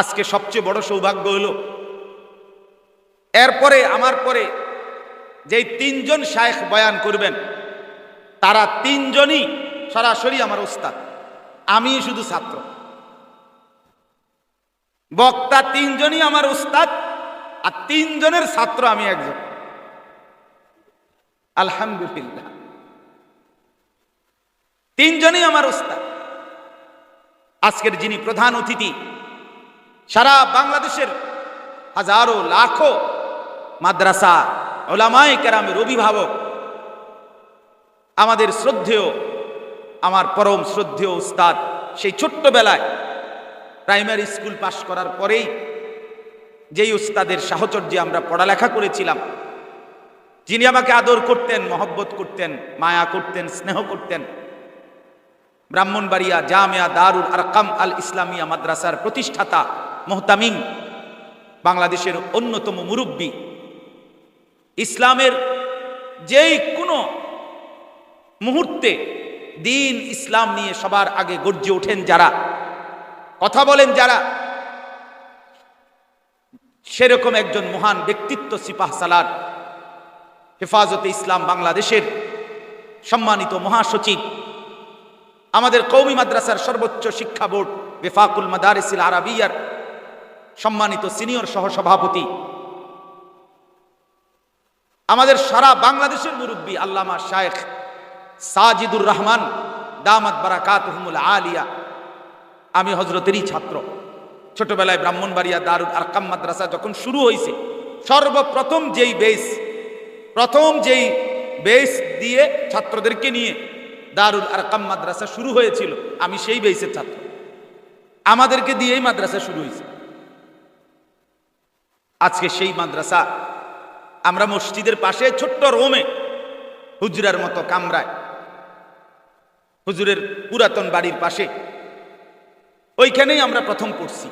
আজকে সবচেয়ে বড় সৌভাগ্য হলো, এরপরে, আমার পরে যেই তিনজন শায়েখ বয়ান করবেন, তারা তিনজনই সরাসরি আমার ওস্তাদ আমি শুধু ছাত্র। বক্তা তিনজনই আমার ওস্তাদ, আর তিনজনের ছাত্র আমি একজন। আলহামদুলিল্লাহ। তিনজনই আমার ওস্তাদ। আজকের যিনি প্রধান অতিথি সারা বাংলাদেশের হাজারো, লাখো মাদ্রাসা ওলামাই কেরামের অভিভাবক আমাদের শ্রদ্ধেয়, আমার পরম শ্রদ্ধেয় উস্তাদ, সেই ছোট্টবেলায় প্রাইমারি স্কুল পাশ করার পরেই যেই উস্তাদের সাহচর্যে আমরা পড়ালেখা করেছিলাম, যিনি আমাকে আদর করতেন, মহব্বত করতেন, মায়া করতেন, স্নেহ করতেন, ব্রাহ্মণবাড়িয়া জামিয়া দারুল আরকাম আল ইসলামিয়া মাদ্রাসার প্রতিষ্ঠাতা মোহতামিম, বাংলাদেশের অন্যতম মুরব্বী। ইসলামের যেই কোনো মুহূর্তে দিন ইসলাম নিয়ে সবার আগে গর্জে ওঠেন যারা, কথা বলেন যারা, সেরকম একজন মহান ব্যক্তিত্ব সিপাহ সালার, হেফাজতে ইসলাম বাংলাদেশের সম্মানিত মহাসচিব। আমাদের কৌমি মাদ্রাসার সর্বোচ্চ শিক্ষা বোর্ড বেফাকুল মাদারিসিল আরাবিয়ার সম্মানিত সিনিয়র সহসভাপতি। আমাদের সারা বাংলাদেশের মুরব্বী আল্লামা শায়েখ সাজিদুর রহমান, দামাত বারাকাত আলিয়া। আমি হজরতেরই ছাত্র। ছোটবেলায় ব্রাহ্মণবাড়িয়া দারুল আরকাম মাদ্রাসা যখন শুরু হয়েছে সর্বপ্রথম যেই বেস, প্রথম যেই বেস দিয়ে ছাত্রদেরকে নিয়ে দারুল আরকাম মাদ্রাসা শুরু হয়েছিল, আমি সেই বেসের ছাত্র। আমাদেরকে দিয়েই মাদ্রাসা শুরু হয়েছে আজকে সেই মাদ্রাসা। আমরা মসজিদের পাশে ছোট্ট রোমে হুজুরার মতো কামরায়, হুজুরের পুরাতন বাড়ির পাশে। ওইখানেই আমরা প্রথম পড়ছি।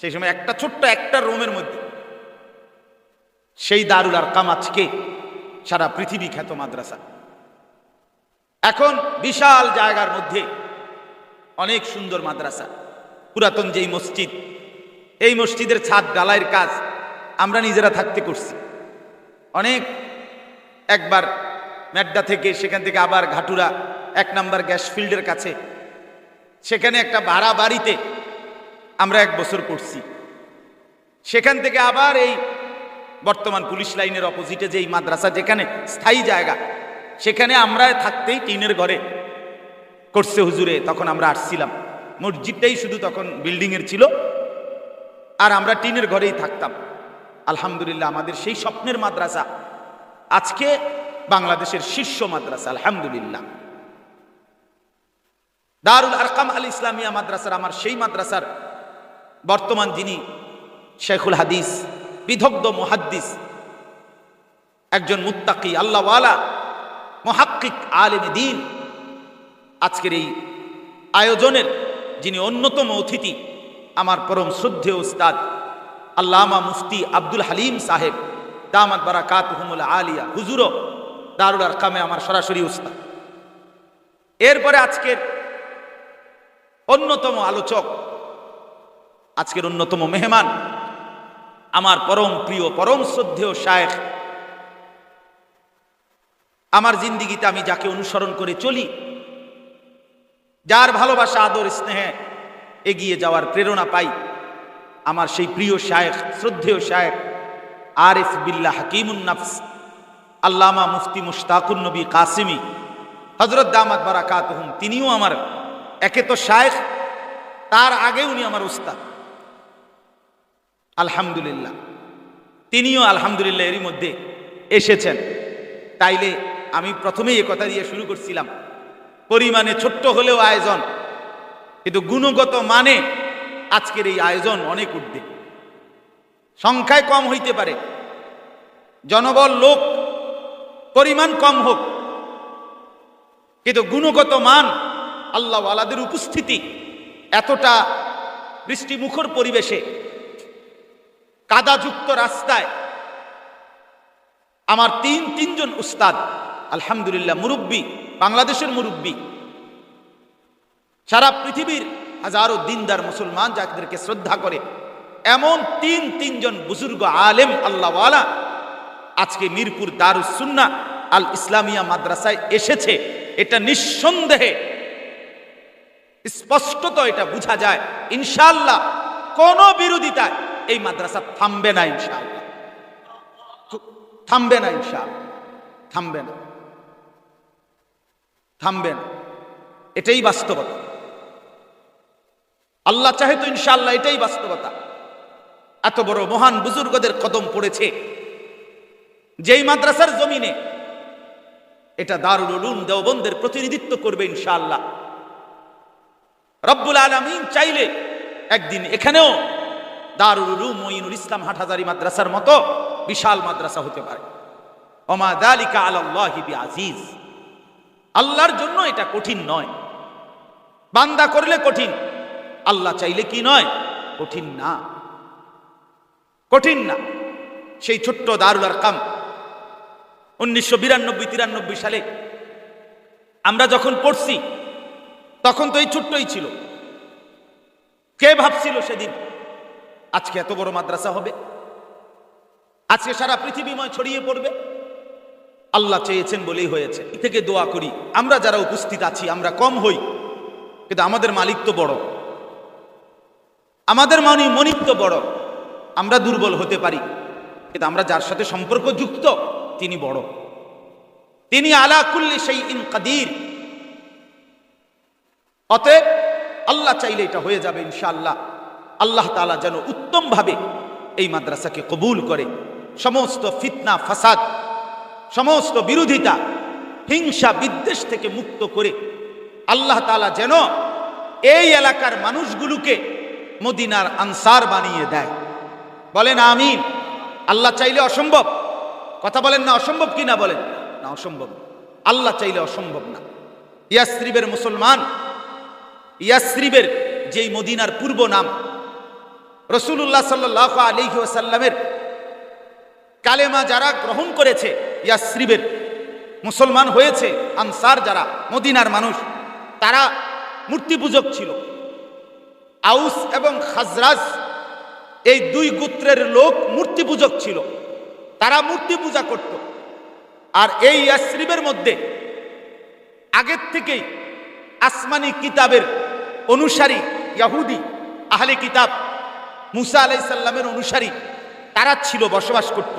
সেই সময় একটা ছোট্ট একটা রোমের মধ্যে। সেই দারুল আর কাম আজকে সারা পৃথিবী খ্যাত মাদ্রাসা। এখন বিশাল জায়গার মধ্যে অনেক সুন্দর মাদ্রাসা। পুরাতন যেই মসজিদ, এই মসজিদের ছাদ, ডালাইয়ের কাজ আমরা নিজেরা থাকতে করছি। অনেক একবার ম্যাড্ডা থেকে, সেখান থেকে আবার ঘাটুরা এক নাম্বার গ্যাস ফিল্ডের কাছে। সেখানে একটা ভাড়া বাড়িতে আমরা এক বছর করছি সেখান থেকে আবার এই বর্তমান পুলিশ লাইনের অপোজিটে যে এই মাদ্রাসা, যেখানে স্থায়ী জায়গা, সেখানে আমরা থাকতেই টিনের ঘরে করছে হুজুরে, তখন আমরা আসছিলাম। মসজিদটাই শুধু তখন বিল্ডিংয়ের ছিল, আর আমরা টিনের ঘরেই থাকতাম। আলহামদুলিল্লাহ, আমাদের সেই স্বপ্নের মাদ্রাসা। আজকে বাংলাদেশের শীর্ষ মাদ্রাসা, আলহামদুলিল্লাহ। দারুল আরকাম আল ইসলামিয়া মাদ্রাসার, আমার সেই মাদ্রাসার বর্তমান যিনি শেখুল হাদিস বিদগ্ধ মুহাদ্দিস, একজন মুত্তাকি, আল্লাহওয়ালা, মহাক্কিক আলেম দিন, আজকের এই আয়োজনের যিনি অন্যতম অতিথি, আমার পরম শ্রদ্ধেয় উস্তাদ আল্লামা মুফতি আব্দুল হালিম সাহেব, দামাত বারাকাত হুমুল আলিয়া। হুজুরও দারুল আর কামে আমার সরাসরি উস্তাদ। এরপরে আজকের অন্যতম আলোচক, আজকের অন্যতম মেহমান, আমার পরম প্রিয়, পরম শ্রদ্ধেয় শায়েখ। আমার জিন্দিগিতে আমি যাকে অনুসরণ করে চলি, যার ভালোবাসা, আদর, স্নেহে এগিয়ে যাওয়ার প্রেরণা পাই আমার সেই প্রিয় শায়েখ, শ্রদ্ধেয় শায়েখ, আরিফ বিল্লাহ হাকিমুন নাফস, আল্লামা মুফতি মুশতাকুন নবী কাসিমি হজরত দামাত বারাকাত হুম তিনিও আমার একে তো শায়েখ, তার আগে উনি আমার উস্তাদ। আলহামদুলিল্লাহ। তিনিও আলহামদুলিল্লাহ এরই মধ্যে এসেছেন। তাইলে আমি প্রথমেই এ কথা দিয়ে শুরু করছিলাম। পরিমাণে ছোট্ট হলেও আয়োজন, কিন্তু গুণগত মানে আজকের এই আয়োজন অনেক উঠবে সংখ্যায় কম হইতে পারে। জনবল লোক, পরিমাণ কম হোক। কিন্তু গুণগত মান, আল্লাহ আলাদের উপস্থিতি এতটা বৃষ্টিমুখর পরিবেশে, কাদাযুক্ত রাস্তায়। আমার তিন, তিনজন উস্তাদ, আলহামদুলিল্লাহ মুরব্বী, বাংলাদেশের মুরব্বী, সারা পৃথিবীর হাজারো দিনদার মুসলমান যাদেরকে শ্রদ্ধা করে, এমন তিন তিনজন বুজুর্গ আলেম আল্লাহওয়ালা আজকে মিরপুর দারুসুন্না আল ইসলামিয়া মাদ্রাসায় এসেছে। এটা নিঃসন্দেহে স্পষ্টত এটা বোঝা যায়। ইনশাল্লাহ কোন বিরোধিতায় এই মাদ্রাসা থামবে না ইনশাল্লাহ থামবে না ইনশাল্লাহ থামবে না। থামবে না। এটাই বাস্তবতা। আল্লাহ চাহে তো ইনশাল্লাহ এটাই বাস্তবতা। এত বড় মহান বুজুর্গদের কদম পড়েছে। যেই মাদ্রাসার জমিনে এটা দারুল উলুম দেওবন্দের প্রতিনিধিত্ব করবে ইনশাআল্লাহ। রব্বুল আলমিন চাইলে একদিন এখানেও দারুল উলুম মঈনুল ইসলাম হাটহাজারি মাদ্রাসার মতো বিশাল মাদ্রাসা হতে পারে। ওমা দালিকা আলাল্লাহি আজিজ আল্লাহর জন্য এটা কঠিন নয়। বান্দা করলে কঠিন। আল্লাহ চাইলে কি নয়? কঠিন না। কঠিন না। সেই ছোট্ট দারুল আরকাম উনিশশো বিরানব্বই, তিরানব্বই সালে আমরা যখন পড়ছি, তখন তো এই ছোট্টই ছিল। কে ভাবছিল সেদিন, আজকে এত বড় মাদ্রাসা হবে? আজকে সারা পৃথিবীময় ছড়িয়ে পড়বে? আল্লাহ চেয়েছেন বলেই হয়েছে। থেকে দোয়া করি, আমরা যারা উপস্থিত আছি, আমরা কম হই, কিন্তু আমাদের মালিক তো বড়। আমাদের মানি মনিক বড়। আমরা দুর্বল হতে পারি। কিন্তু আমরা যার সাথে সম্পর্ক যুক্ত, তিনি বড়। তিনি আলা কুল্লি সেই ইন কাদির। অতএব আল্লাহ চাইলে এটা হয়ে যাবে ইনশাআল্লাহ। আল্লাহ তাআলা যেন উত্তমভাবে এই মাদ্রাসাকে কবুল করে। সমস্ত ফিতনা, ফাসাদ, সমস্ত বিরোধিতা, হিংসা, বিদ্বেষ থেকে মুক্ত করে আল্লাহ তাআলা যেন এই এলাকার মানুষগুলোকে মদিনার আনসার বানিয়ে দেয়। বলেন, আমিন। আল্লাহ চাইলে অসম্ভব। কথা বলেন না, অসম্ভব কি না বলেন? না, অসম্ভব। আল্লাহ চাইলে অসম্ভব না। ইয়াসরিবের মুসলমান, ইয়াসরিবের যেই মদিনার পূর্ব নাম রসুল্লাহ সাল্লাহ আলিহি ওসাল্লামের কালেমা যারা গ্রহণ করেছে, ইয়াসরিবের মুসলমান হয়েছে, আনসার যারা, মদিনার মানুষ, তারা মূর্তি পূজক ছিল। আউস এবং খাজরাজ, এই দুই গোত্রের লোক মূর্তি পূজক ছিল। তারা মূর্তি পূজা করত। আর এই ইয়াসরিবের মধ্যে আগের থেকেই আসমানি কিতাবের অনুসারী ইয়াহুদি, আহলে কিতাব মুসা আলাই সাল্লামের অনুসারী তারা ছিল, বসবাস করত।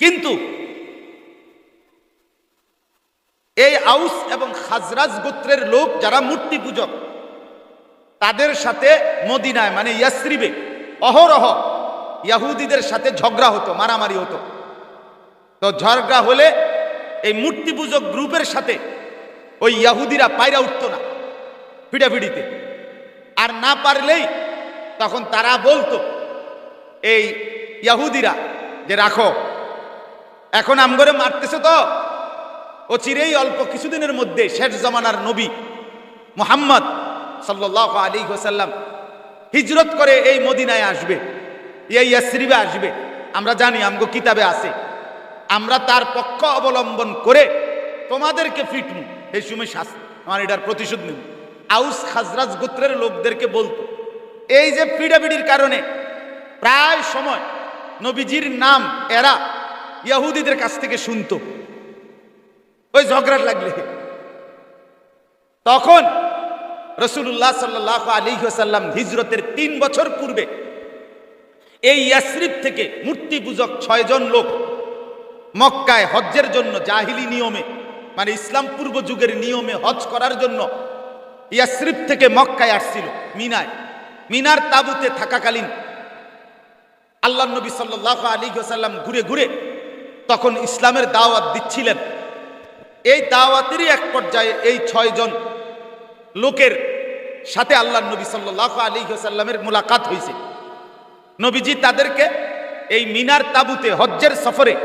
কিন্তু এই আউস এবং খাজরাজ গোত্রের লোক যারা মূর্তি পূজক তাদের সাথে মদিনায় মানে ইয়াসরিবে, অহরহ ইয়াহুদিদের সাথে ঝগড়া হতো, মারামারি হতো। তো ঝগড়া হলে এই মূর্তি পূজক গ্রুপের সাথে ওই ইয়াহুদিরা পায়রা উঠত না ফিটাফিটিতে আর না পারলেই তখন তারা বলতো, এই ইয়াহুদিরা, যে রাখো, এখন আমগরে মারতেছে তো? ও চিরেই অল্প কিছুদিনের মধ্যে শেষ জমানার নবী মোহাম্মদ সাল্লাহ আলী হোসাল্লাম হিজরত করে এই মদিনায় আসবে, এই ইয়াসরিবে আসবে। আমরা জানি আমগো কিতাবে আছে। আমরা তার পক্ষ অবলম্বন করে তোমাদেরকে ফিটমু। এই সময় শাস্তি, আমার এটার প্রতিশোধ নেব। আউস খাজরাজ গোত্রের লোকদেরকে বলতো, এই যে পিড়াপিড়ির কারণে প্রায় সময় নবীজির নাম, এরা ইয়াহুদিদের কাছ থেকে শুনতো। ওই ঝগড়া লাগলে। তখন রসুল্লাহ সাল্লাহ আলী সাল্লাম হিজরতের তিন বছর পূর্বে এই ইয়াসরিফ থেকে মূর্তি পূজক ছয়জন লোক মক্কায় হজ্জের জন্য জাহিলি নিয়মে মানে ইসলাম পূর্ব যুগের নিয়মে হজ করার জন্য ইয়াসরিফ থেকে মক্কায় আসছিল, মিনায়। মিনার তাবুতে থাকাকালীন আল্লাহ নবী সাল্লাহ আলী সাল্লাম ঘুরে ঘুরে তখন ইসলামের দাওয়াত দিচ্ছিলেন। এই দাওয়াতেরই এক পর্যায়ে এই ছয়জন লোকের সাথে আল্লাহ নবী সাল্লাহ আলী সাল্লামের মোলাকাত হয়েছে নবীজি তাদেরকে এই মিনার তাবুতে, হজ্জের সফরে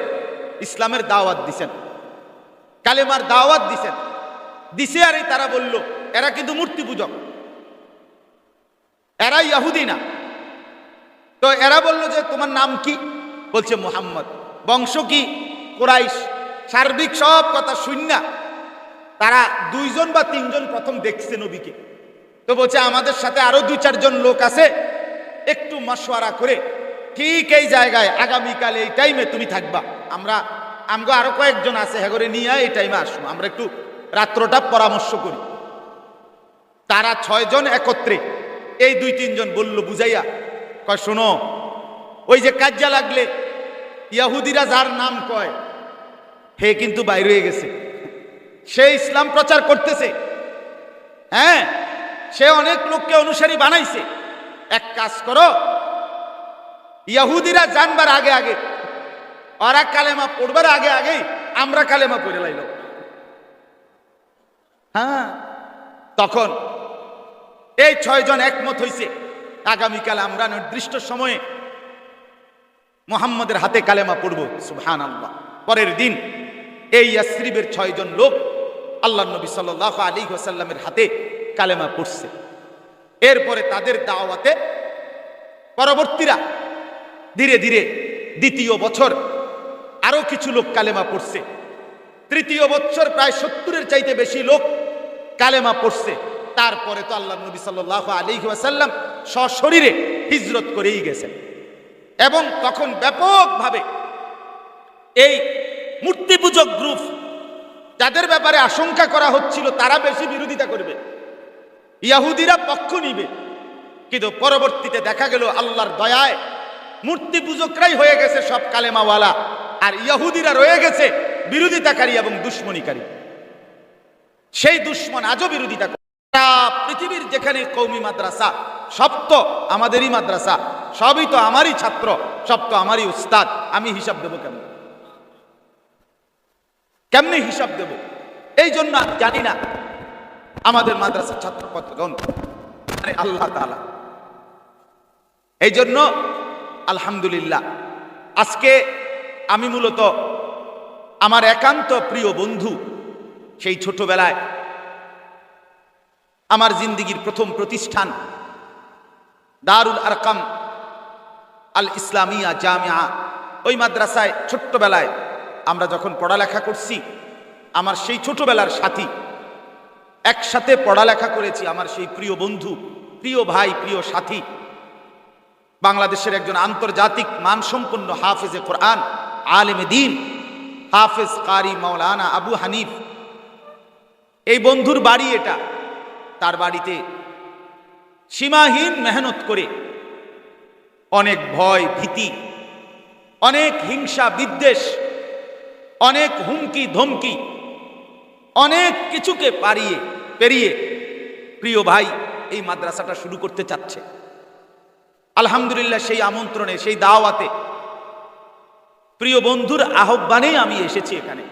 ইসলামের দাওয়াত দিছেন। কালেমার দাওয়াত দিছেন। দিছে আর তারা বলল, এরা কিন্তু মূর্তি পূজক এরা ইয়াহুদি না। তো এরা বলল যে, তোমার নাম কি? বলছে মোহাম্মদ। বংশ কি? কোরাইশ। সার্বিক সব কথা শূন্য তারা দুইজন বা তিনজন প্রথম দেখছে নবীকে। তো বলছে, আমাদের সাথে আরও দুই, চারজন লোক আছে, একটু মশওয়ারা করে ঠিক এই জায়গায় আগামীকাল এই টাইমে তুমি থাকবা। আমরা, আমগো আরও কয়েকজন আছে হ্যাগরে নিয়ে এই টাইমে আসব। আমরা একটু রাত্রটা পরামর্শ করি। তারা ছয়জন একত্রে এই দুই, তিনজন বলল বুঝাইয়া, কয়, শোনো, ওই যে কাজ্জা লাগলে ইয়াহুদিরা যার নাম কয়, হে কিন্তু বাইরে হয়ে গেছে। সে ইসলাম প্রচার করতেছে। হ্যাঁ সে অনেক লোককে অনুসারী বানাইছে। এক কাজ করো, ইয়াহুদিরা জানবার আগে আগে, ওরা কালেমা পড়বার আগে আগেই আমরা কালেমা পড়ে লাইল হ্যাঁ তখন এই ছয়জন একমত হইছে, আগামীকাল আমরা নির্দিষ্ট সময়ে মোহাম্মদের হাতে কালেমা পড়ব সুবহান আল্লাহ পরের দিন এই ইয়াসরিবের ছয়জন লোক আল্লাহ নবী সাল্লাহ আলী ওসাল্লামের হাতে কালেমা পড়ছে। এরপরে তাদের দাওয়াতে পরবর্তীরা ধীরে ধীরে দ্বিতীয় বছর আরও কিছু লোক কালেমা পড়ছে। তৃতীয় বছর প্রায় সত্তরের চাইতে বেশি লোক কালেমা পড়ছে। তারপরে তো আল্লাহ নবী সাল্লাহ আলী ওয়াসাল্লাম সশরীরে হিজরত করেই গেছেন। এবং তখন ব্যাপকভাবে এই মূর্তি পূজক গ্রুপ যাদের ব্যাপারে আশঙ্কা করা হচ্ছিল, তারা বেশি বিরোধিতা করবে। ইয়াহুদিরা পক্ষ নিবে। কিন্তু পরবর্তীতে দেখা গেল আল্লাহর দয়ায় মূর্তি পূজকরাই হয়ে গেছে সব কালেমাওয়ালা। আর ইয়াহুদিরা রয়ে গেছে বিরোধিতাকারী এবং দুশ্মনীকারী। সেই দুশ্মন আজও বিরোধিতা পৃথিবীর যেখানে কৌমি মাদ্রাসা, সব তো আমাদেরই মাদ্রাসা, সবই তো আমারই ছাত্র, সব তো আমারই উস্তাদ, আমি হিসাব দেবো কেমন? কেমনি হিসাব দেব? এই জন্য জানি না। আমাদের মাদ্রাসার ছাত্র কতজন? মানে আল্লাহ তালা এই জন্য আলহামদুলিল্লাহ, আজকে আমি মূলত আমার একান্ত প্রিয় বন্ধু সেই ছোটবেলায় আমার জিন্দিগির প্রথম প্রতিষ্ঠান দারুল আরকাম আল ইসলামিয়া জামিয়া, ওই মাদ্রাসায় ছোট্টবেলায় আমরা যখন পড়ালেখা করছি, আমার সেই ছোটবেলার সাথী, একসাথে পড়ালেখা করেছি আমার সেই প্রিয় বন্ধু, প্রিয় ভাই, প্রিয় সাথী, বাংলাদেশের একজন আন্তর্জাতিক মানসম্পন্ন হাফেজে কোরআন, আলেমে দিন, হাফেজ কারি মাওলানা আবু হানিফ। এই বন্ধুর বাড়ি এটা, তার বাড়িতে সীমাহীন মেহনত করে অনেক ভয়, ভীতি, অনেক হিংসা, বিদ্বেষ অনেক হুমকি, ধমকি, অনেক কিছুকে পারিয়ে পেরিয়ে প্রিয় ভাই এই মাদ্রাসাটা শুরু করতে চাচ্ছে। আলহামদুলিল্লাহ সেই আমন্ত্রণে, সেই দাওয়াতে প্রিয় বন্ধুর আহ্বানেই আমি এসেছি এখানে।